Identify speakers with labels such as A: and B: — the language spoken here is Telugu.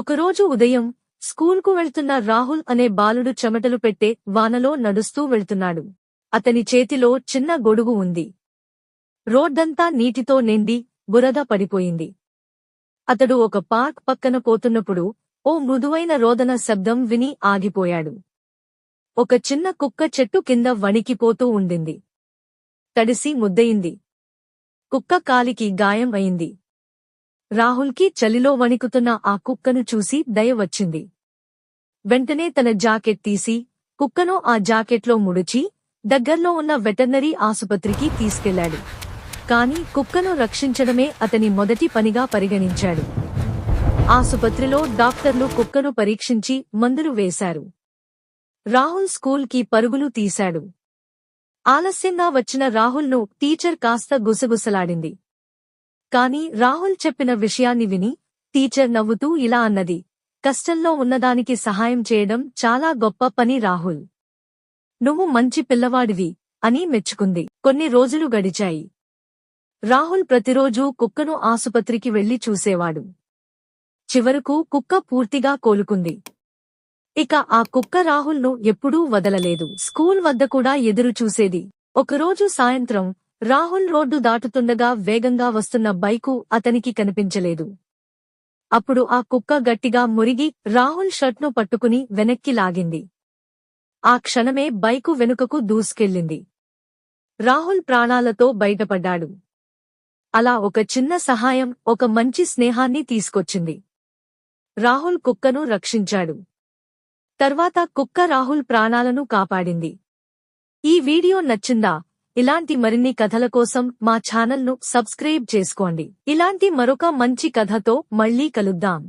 A: ఒకరోజు ఉదయం స్కూల్కు వెళ్తున్న రాహుల్ అనే బాలుడు చెమటలు పెట్టే వానలో నడుస్తూ వెళ్తున్నాడు. అతని చేతిలో చిన్న గొడుగు ఉంది. రోడ్డంతా నీటితో నిండి బురద పడిపోయింది. అతడు ఒక పార్క్ పక్కన పోతున్నప్పుడు ఓ మృదువైన రోదన శబ్దం విని ఆగిపోయాడు. ఒక చిన్న కుక్క చెట్టు కింద వణికిపోతూ ఉండింది. తడిసి ముద్దయింది. కుక్క కాలికి గాయం అయింది. రాహుల్కి చలిలో వణికుతున్న ఆ కుక్కను చూసి దయ వచ్చింది. వెంటనే తన జాకెట్ తీసి కుక్కను ఆ జాకెట్లో ముడిచి దగ్గర్లో ఉన్న వెటర్నరీ ఆసుపత్రికి తీసుకెళ్ళాడు కాని కుక్కను రక్షించడమే అతని మొదటి పనిగా పరిగణించాడు. ఆసుపత్రిలో డాక్టర్లు కుక్కను పరీక్షించి మందులు వేశారు. రాహుల్ స్కూల్కి పరుగులు తీశాడు. ఆలస్యంగా వచ్చిన రాహుల్ను టీచర్ కాస్త గుసగుసలాడింది. కాని రాహుల్ చెప్పిన విషయాన్ని విని టీచర్ నవ్వుతూ ఇలా అన్నది కష్టంలో ఉన్నదానికి సహాయం చేయడం చాలా గొప్ప పని రాహుల్. నువ్వు మంచి పిల్లవాడివి అని మెచ్చుకుంది. కొన్ని రోజులు గడిచాయి. రాహుల్ ప్రతిరోజూ కుక్కను ఆసుపత్రికి వెళ్ళి చూసేవాడు. చివరకు కుక్క పూర్తిగా కోలుకుంది. ఇక ఆ కుక్క రాహుల్ను ఎప్పుడూ వదలలేదు. స్కూల్ వద్ద కూడా ఎదురు చూసేది. ఒకరోజు సాయంత్రం రాహుల్ రోడ్డు దాటుతుండగా వేగంగా వస్తున్న బైకు అతనికి కనిపించలేదు. అప్పుడు ఆ కుక్క గట్టిగా మురిగి రాహుల్ షర్ట్ను పట్టుకుని వెనక్కి లాగింది. ఆ క్షణమే బైకు వెనుకకు దూసుకెళ్ళింది. రాహుల్ ప్రాణాలతో బయటపడ్డాడు. అలా ఒక చిన్న సహాయం ఒక మంచి స్నేహాన్ని తీసుకొచ్చింది. రాహుల్ కుక్కను రక్షించాడు. తర్వాత కుక్క రాహుల్ ప్రాణాలను కాపాడింది. ఈ వీడియో నచ్చిందా? ఇలాంటి మరిన్ని కథల కోసం మా ఛానల్ను సబ్స్క్రైబ్ చేసుకోండి. ఇలాంటి మరొక మంచి కథతో మళ్ళీ కలుద్దాం.